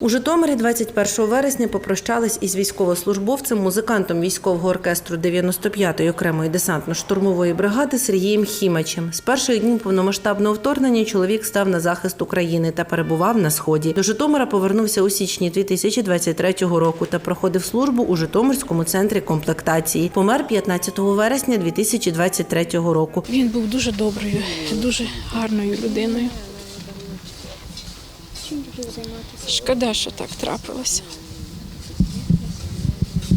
У Житомирі 21 вересня попрощались із військовослужбовцем, музикантом військового оркестру 95-ї окремої десантно-штурмової бригади Сергієм Хімачем. З перших днів повномасштабного вторгнення чоловік став на захист України та перебував на сході. До Житомира повернувся у січні 2023 року та проходив службу у Житомирському центрі комплектації. Помер 15 вересня 2023 року. Він був дуже доброю, дуже гарною людиною. Шкода, що так трапилося.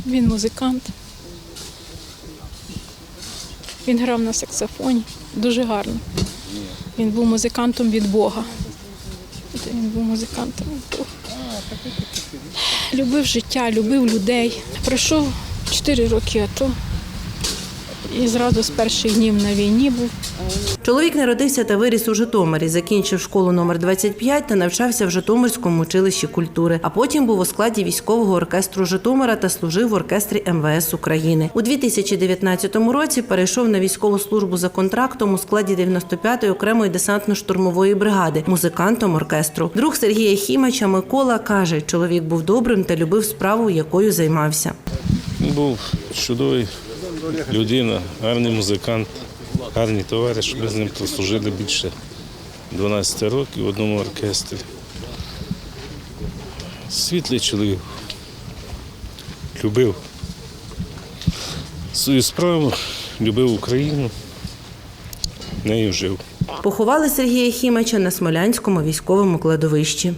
Він музикант. Він грав на саксофоні дуже гарно. Він був музикантом від Бога. Він був музикантом від Бога. Любив життя, любив людей. Пройшов 4 роки АТО. І зразу з перших днів на війні був. Чоловік народився та виріс у Житомирі, закінчив школу номер 25 та навчався в Житомирському училищі культури. А потім був у складі військового оркестру Житомира та служив в оркестрі МВС України. У 2019 році перейшов на військову службу за контрактом у складі 95-ї окремої десантно-штурмової бригади, музикантом оркестру. Друг Сергія Хімача Микола каже, чоловік був добрим та любив справу, якою займався. Був чудовий людина, гарний музикант, гарний товариш. Ми з ним прослужили більше 12 років в одному оркестрі. Світлий чоловік. Любив свою справу, любив Україну, нею жив. Поховали Сергія Хімача на Смолянському військовому кладовищі.